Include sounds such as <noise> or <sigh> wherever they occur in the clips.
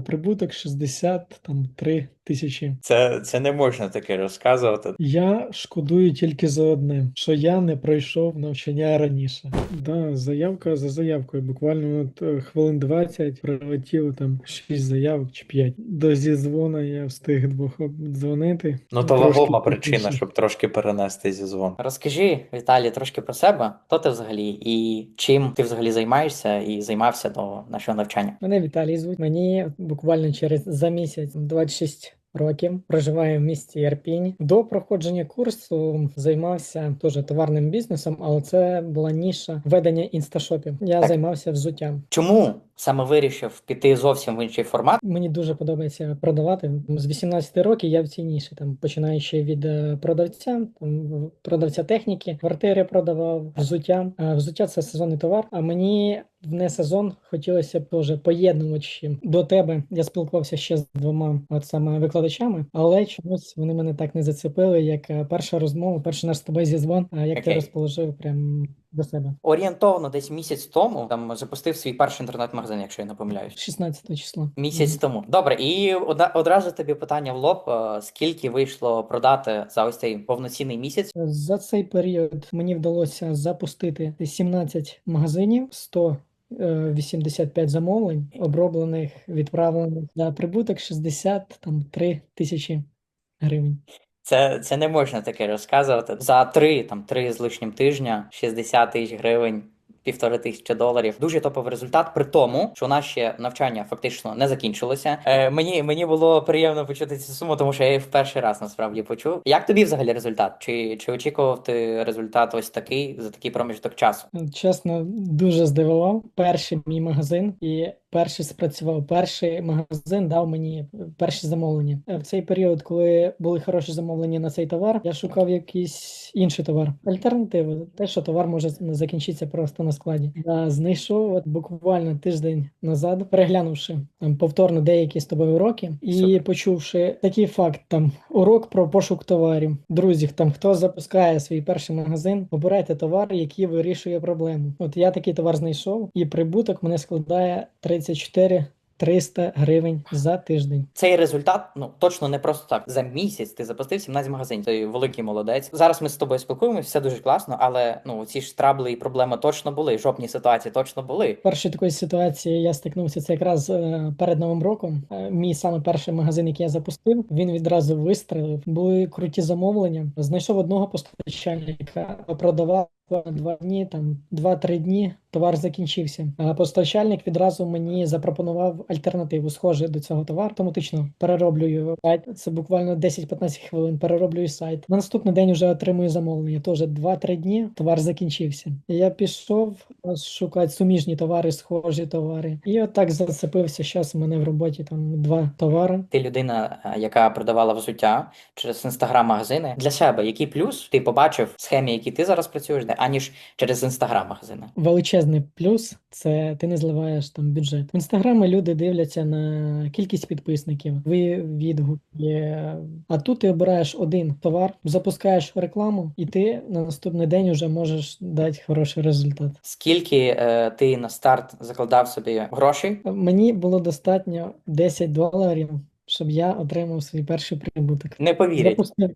прибуток 63 тисячі. Це, це не можна таке розказувати. Я шкодую тільки за одне, що я не пройшов навчання раніше. Да, заявка за заявкою. Буквально от е, хвилин 20 прилетіло там 6 заявок чи 5. До зізвона я встиг двох обдзвонити. Ну, то вагома причина, щоб трошки перенести зі звон. Розкажи, Віталій, трошки про себе. Хто ти взагалі і чим ти взагалі займаєшся і займався до нашого навчання? Мене Віталій звуть. Мені буквально через за місяць 26 років. Проживаю в місті Ірпінь. До проходження курсу займався теж товарним бізнесом, але це була ніша ведення інсташопів. Я Так. займався взуттям. Чому саме вирішив піти зовсім в інший формат? Мені дуже подобається продавати. З 18 років я в цій ніші, там починаючи від е, продавця, там продавця техніки, квартири продавав, взуття. А взуття це сезонний товар. А мені в не сезон хотілося б теж поєднувачі до тебе. Я спілкувався ще з двома от саме викладачами, але чомусь вони мене так не зацепили, як е, перша розмова, перший наш з тобою зізвон, а як ти розположив прям до себе. Орієнтовно десь місяць тому там запустив свій перший інтернет-магазин, якщо я не помиляюсь. 16 число. Місяць тому. Добре, і одразу тобі питання в лоб: е, скільки вийшло продати за ось цей повноцінний місяць? За цей період мені вдалося запустити 17 магазинів, 185 замовлень, оброблених, відправлених за прибуток 63 тисячі гривень. Це, це не можна таке розказувати. За три, там три з лишнім тижня, 60 тисяч гривень. Півтори тисячі доларів. Дуже топовий результат. При тому, що наше навчання фактично не закінчилося. Е, мені, мені було приємно почути цю суму, тому що я її в перший раз насправді почув. Як тобі взагалі результат? Чи, чи очікував ти результат ось такий за такий проміжок часу? Чесно, дуже здивував. Перший мій магазин і перший спрацював. Перший магазин дав мені перші замовлення. Е, В цей період, коли були хороші замовлення на цей товар, я шукав якийсь інший товар. Альтернативу, те, що товар може закінчитися просто на складі. Я знайшов от буквально тиждень назад, переглянувши там повторно деякі з тобою уроки, і Супер. почувши такий факт: там урок про пошук товарів. Друзі, там хто запускає свій перший магазин, обирайте товар, який вирішує проблему. От я такий товар знайшов, і прибуток мене складає 34 300 гривень за тиждень. Цей результат ну точно не просто так. За місяць ти запустив 17 магазинів. Ти великий молодець. Зараз ми з тобою спілкуємося, все дуже класно, але ну ці ж трабли і проблеми точно були. Жопні ситуації точно були. Першої такої ситуації я стикнувся це якраз е, перед новим роком. Е, Мій саме перший магазин, який я запустив, він відразу вистрелив. Були круті замовлення. Знайшов одного постачальника, продавав два дні, там два-три дні. Товар закінчився. А постачальник відразу мені запропонував альтернативу, схожу до цього товару. Автоматично перероблюю сайт. Це буквально 10-15 хвилин. Перероблюю сайт. На наступний день вже отримую замовлення. Теж 2-3 дні. Товар закінчився. Я пішов шукати суміжні товари, схожі товари. І отак зацепився. Зараз у мене в роботі там два товари. Ти людина, яка продавала взуття через інстаграм-магазини для себе. Який плюс ти побачив в схемі, які ти зараз працюєш, аніж через інстаграм-магазини? Величезний плюс це ти не зливаєш там бюджет. В інстаграмі люди дивляться на кількість підписників, ви відгуки. А тут ти обираєш один товар, запускаєш рекламу, і ти на наступний день вже можеш дати хороший результат. Скільки е, ти на старт закладав собі грошей? Мені було достатньо 10 доларів, щоб я отримав свій перший прибуток. Не повірять. Запустив,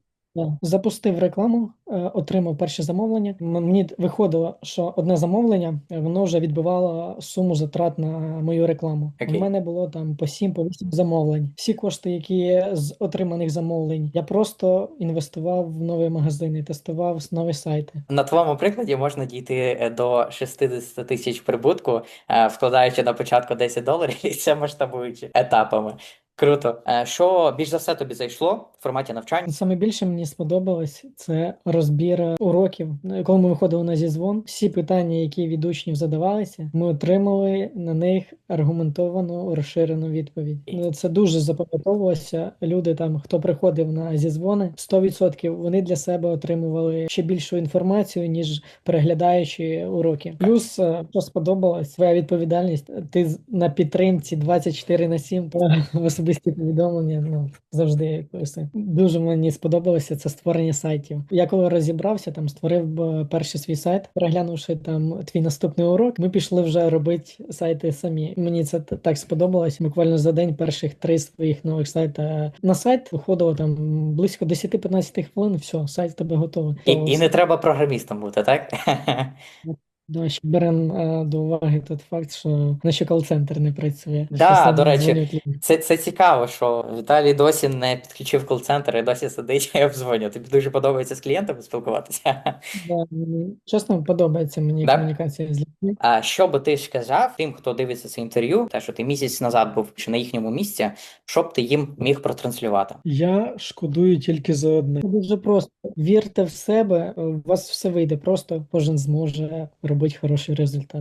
запустив рекламу, е, отримав перше замовлення. Мені виходило, що одне замовлення е, воно вже відбивало суму затрат на мою рекламу. Окей. У мене було там по 7 по 8 замовлень. Всі кошти, які з отриманих замовлень, я просто інвестував в нові магазини, тестував нові сайти. На твоєму прикладі можна дійти е, до 60 тисяч прибутку, е, вкладаючи на початку 10 доларів, <laughs> і це масштабуючи етапами. Круто. Е, Що більш за все тобі зайшло в форматі навчань? Саме більше мені сподобалось це розбір уроків. Ну, Коли ми виходили на зізвон, всі питання, які від учнів задавалися, ми отримали на них аргументовану розширену відповідь. Ну, Це дуже запам'ятовувалося. Люди там, хто приходив на зізвони, 100% вони для себе отримували ще більшу інформацію, ніж переглядаючи уроки. Плюс, е, що сподобалось, твоя відповідальність. Ти з- на підтримці 24 на 7 та в особистому особисті повідомлення ну, завжди якось. Дуже мені сподобалося це створення сайтів. Я коли розібрався, там створив е, перший свій сайт, переглянувши там твій наступний урок, ми пішли вже робити сайти самі. Мені це так сподобалось. Буквально за день перших три своїх нових сайта на сайт виходило там близько 10-15 хвилин. Все, сайт тебе готовий. І, То і не треба програмістом бути, так? Да, ще беремо е, до уваги той факт, що наші кол-центр не працює. Да, Що до речі. Це, це цікаво, що Віталій досі не підключив кол-центр і досі сидить <laughs> і обдзвонює. Тобі дуже подобається з клієнтами спілкуватися. Да, чесно, подобається мені Да? комунікація з людьми. А що би ти сказав тим, хто дивиться це інтерв'ю, те, що ти місяць назад був чи на їхньому місці, що б ти їм міг протранслювати? Я шкодую тільки за одне. Це Дуже просто. Вірте в себе, у вас все вийде. Просто кожен зможе робити хороший результат.